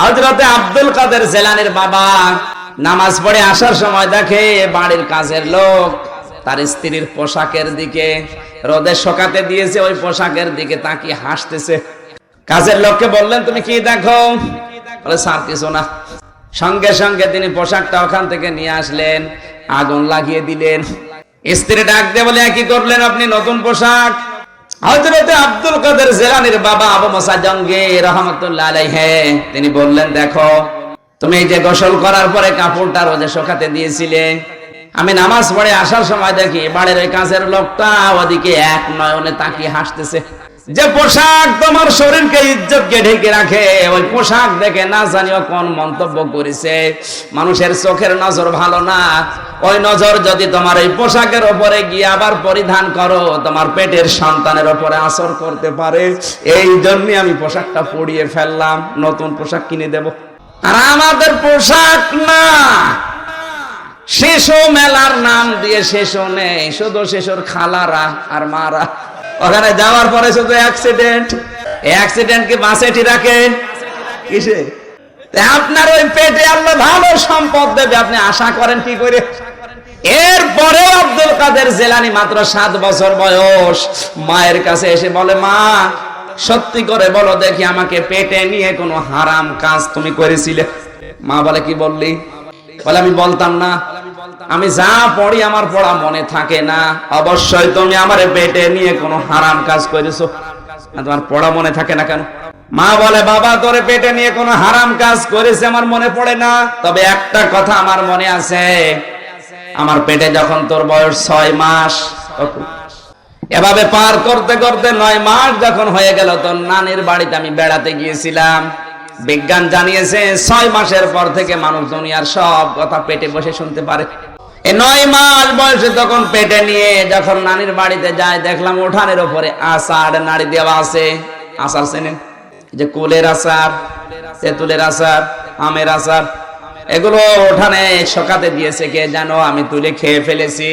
হজরতে আব্দুল কাদের জেলানের বাবা নামাজ পড়ে আসার সময় দেখে বাড়ির কাজের লোক, তার স্ত্রীর পোশাকের দিকে রোদে শোকাতে দিয়েছে, ওই পোশাকের দিকে তাকিয়ে হাসতেছে। কাজের লোককে বললেন, তুমি কি দেখো? বলে, স্যার, কিছু না। সঙ্গে সঙ্গে তিনি পোশাকটা ওখান থেকে নিয়ে আসলেন, আগুন লাগিয়ে দিলেন। স্ত্রী ডাক দিয়ে বলে কি করলেন আপনি নতুন পোশাক? হযরতে আব্দুল কাদের জেলানির বাবা আবু মোসা জঙ্গে রহমতুল্লাহ আলাইহে, তিনি বললেন, দেখো, তুমি যে গোসল করার পরে কাপড়টা রোজে শোকাতে দিয়েছিলে। আমি নামাজ পড়ে আসার সময় দেখি বাড়ির ওই কাছের লোকটা ওদিকে এক নয়নে তাকিয়ে হাসতেছে। যে পোশাক তোমার শরীরকে ইজ্জতকে ঢেকে রাখে, ওই পোশাক দেখে না জানিও কোন মন্তব্য করেছে। মানুষের চোখের নজর ভালো না। ওই নজর যদি তোমার এই পোশাকের ওপরে গিয়ে আবার পরিধান করো, তোমার পেটের সন্তানের ওপরে আসর করতে পারে। এই জন্য আমি পোশাকটা পরিয়ে ফেললাম, নতুন পোশাক কিনে দেব। আর আমাদের পোশাক না। শেষও মেলার নাম দিয়ে শেষও নেই, শুধু শেষর খালারা আর মারা। ওখানে যাওয়ার পরে শুধু অ্যাক্সিডেন্ট অ্যাক্সিডেন্ট কি বাসে রাখে কিসে? আপনার ওই পেটে আল্লাহ ভালো সম্পদ দেবে, আপনি আশা করেন কি করে? এরপরেও আব্দুল কাদের জেলানি মাত্র সাত বছর বয়স। মায়ের কাছে এসে বলে, মা, সত্যি করে বলো দেখি আমাকে পেটে নিয়ে কোনো হারাম কাজ তুমি করেছিলে? মা বলে, কি বললি? বলে, আমি বলতাম না। আমি যা পড়ি আমার পড়া মনে থাকে না। অবশ্যই তুমি আমার পেটে নিয়ে কোনো হারাম কাজ করেছ। তোমার পড়া মনে থাকে না কেন? মা বলে, বাবা, তোরে পেটে নিয়ে কোনো হারাম কাজ করেছে, আমার মনে পড়ে না। তবে একটা কথা আমার মনে আছে। আমার পেটে যখন তোর বয়স ছয় মাস এভাবে পার করতে করতে নয় মাস যখন হয়ে গেল, তোর নানির বাড়িতে আমি বেড়াতে গিয়েছিলাম। বিজ্ঞান জানিয়েছে, ছয় মাসের পর থেকে মানুষ দুনিয়ার সব কথা পেটে বসে শুনতে পারে। নয় মাস বয়সে তখন পেটে নিয়ে যখন নানির বাড়িতে যায়, দেখলাম উঠানের নাড়ি দেওয়া আছে। চেনেন যে কুলের তেঁতুলের আমের এগুলো ওঠানে দিয়েছে কে জানো? আমি তুলে খেয়ে ফেলেছি।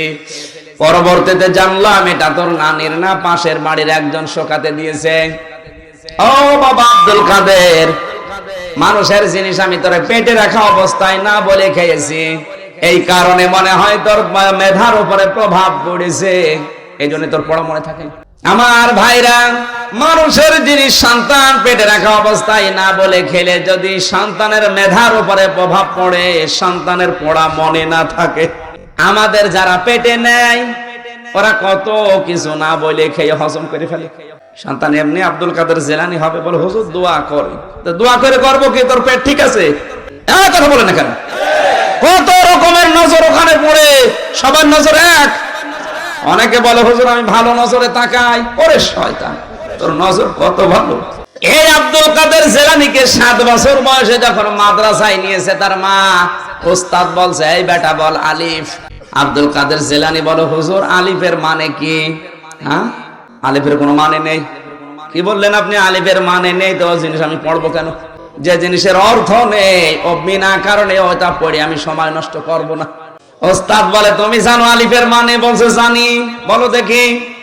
পরবর্তীতে জানলাম, এটা তোর নানির না, পাশের বাড়ির একজন শোকাতে দিয়েছে। ও বাবা আব্দুল কাদের মানুষের জিনিস আমি তোর পেটে রাখা অবস্থায় না বলে খেয়েছি। এই কারণে মনে হয় তোর মেধার উপরে প্রভাব পড়েছে। এই জন্য তোর পড়া মনে থাকে। আমার ভাইরা, মানুষের জিনিস সন্তান পেটে রাখা অবস্থায় না বলে খেলে যদি সন্তানের মেধার উপরে প্রভাব পড়ে, সন্তানের পড়া মনে না থাকে। আমাদের যারা পেটে নেয় ওরা কত কিছু না বলে খেয়ে হজম করে ফেলে। সন্তান এমনি আব্দুল কাদের জেলানি হবে বলে, হুজুর, দোয়া করে। দোয়া করে করব কি? তোর পেট ঠিক আছে? কথা বলে না কেন? কত রকমের নজর ওখানে পড়ে, সবার নজর এক। অনেকে বলে, হুজুর, আমি ভালো নজরে তাকাই। ওরে শয়তান, তোর নজর কত ভালো? এই আব্দুল কাদের জেলানিকে সাত বছর বয়সে যখন মাদ্রাসায় নিয়েছে তার মা, ওস্তাদ বলছে, এই বেটা বল আলিফ। আব্দুল কাদের জেলানি বলো, হুজুর, আলিফের মানে কি? হ্যাঁ? আলিফের কোনো মানে নেই। কি বললেন আপনি? আলিফের মানে নেই তো, জিনিস আমি পড়ব কেন? যে জিনিসের অর্থ নেই, ও বিনা কারণে ওটা পড়ে, আমি সময় নষ্ট করব না। ওস্তাদ বলে, তুমি জানো আলিফের মানে? বলছে, জানি। বলো দেখি।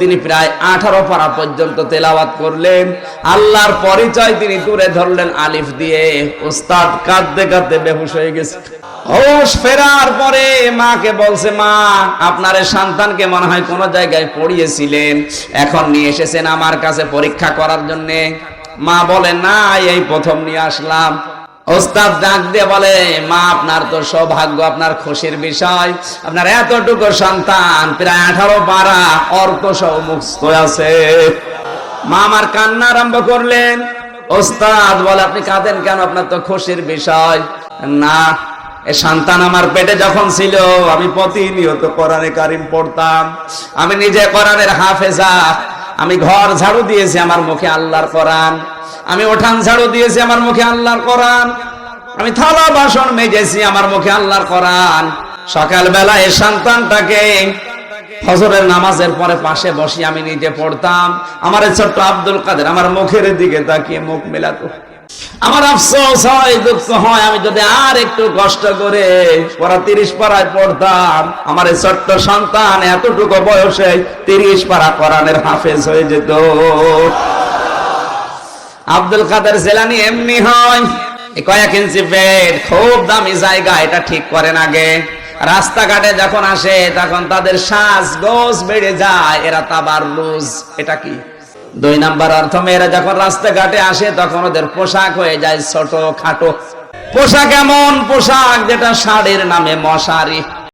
তিনি প্রায় আঠারো পারা পর্যন্ত তেলাওয়াত করলেন। আল্লাহর পরিচয় তিনি তুলে ধরলেন আলিফ দিয়ে। ওস্তাদ কাঁদতে কাঁদতে বেহুশ হয়ে গেছে। হোশ ফেরার পরে মাকে বলছে, মা, আপনার সন্তানকে মনে হয় কোনো জায়গায় পড়িয়েছিলেন। এখন নিয়ে এসেছেন আমার কাছে পরীক্ষা করার জন্যে। মা বলে না এই প্রথম নিয়ে আসলাম। ওস্তাদ ডাক দিয়ে বলে, মা, আপনার তো সৌভাগ্য, আপনার খুশির বিষয়। আপনার এতটুকু সন্তান, প্রায় আঠারো পারা সহ মুক্ত আছে। মা আমার কান্না আরম্ভ করলেন। ওস্তাদ বলে, আপনি কাঁদেন কেন? আপনার তো খুশির বিষয়। না, এ সন্তান আমার পেটে যখন ছিল, আমি প্রতিনিয়ত কোরআনে কারিম পড়তাম। আমি নিজে কোরআনের হাফেজা আমি ঘর ঝাড়ু দিয়েছি আমার মুখে আল্লাহর কোরআন। আমি ওঠান ঝাড়ু দিয়েছি আমার মুখে আল্লাহর কোরআন। আমি থালা বাসন মেজেছি আমার মুখে আল্লাহর কোরআন। সকালবেলা এই সন্তানটাকে ফজরের নামাজের পরে পাশে বসি আমি নিজে পড়তাম। আমার ছোট্ট আব্দুল কাদের আমার মুখের দিকে তাকিয়ে মুখ মেলাতো। আমার আফসোস হয়, দুঃখ হয়, আমি যদি আর একটু কষ্ট করে পড়া তিরিশ পাড়ায় পড়তাম, আমার এই ছোট্ট সন্তান এতটুকু বয়সে তিরিশ পাড়া কোরআনের হাফেজ হয়ে যেত। আব্দুল কাদের জেলানি এমনি হয় কয়েক ইঞ্চি পেট খুব দামি জায়গা, এটা ঠিক করেন আগে। রাস্তাঘাটে যখন আসে, তখন তাদের শ্বাস গোস বেড়ে যায়, এরা তাবার লুজ, এটা কি? দুই নাম্বার অর্থ, মেয়েরা যখন রাস্তাঘাটে আসে, তখন ওদের পোশাক হয়ে যায় ছোট খাটো। পোশাক এমন পোশাক যেটা শাড়ির নামে মশারি।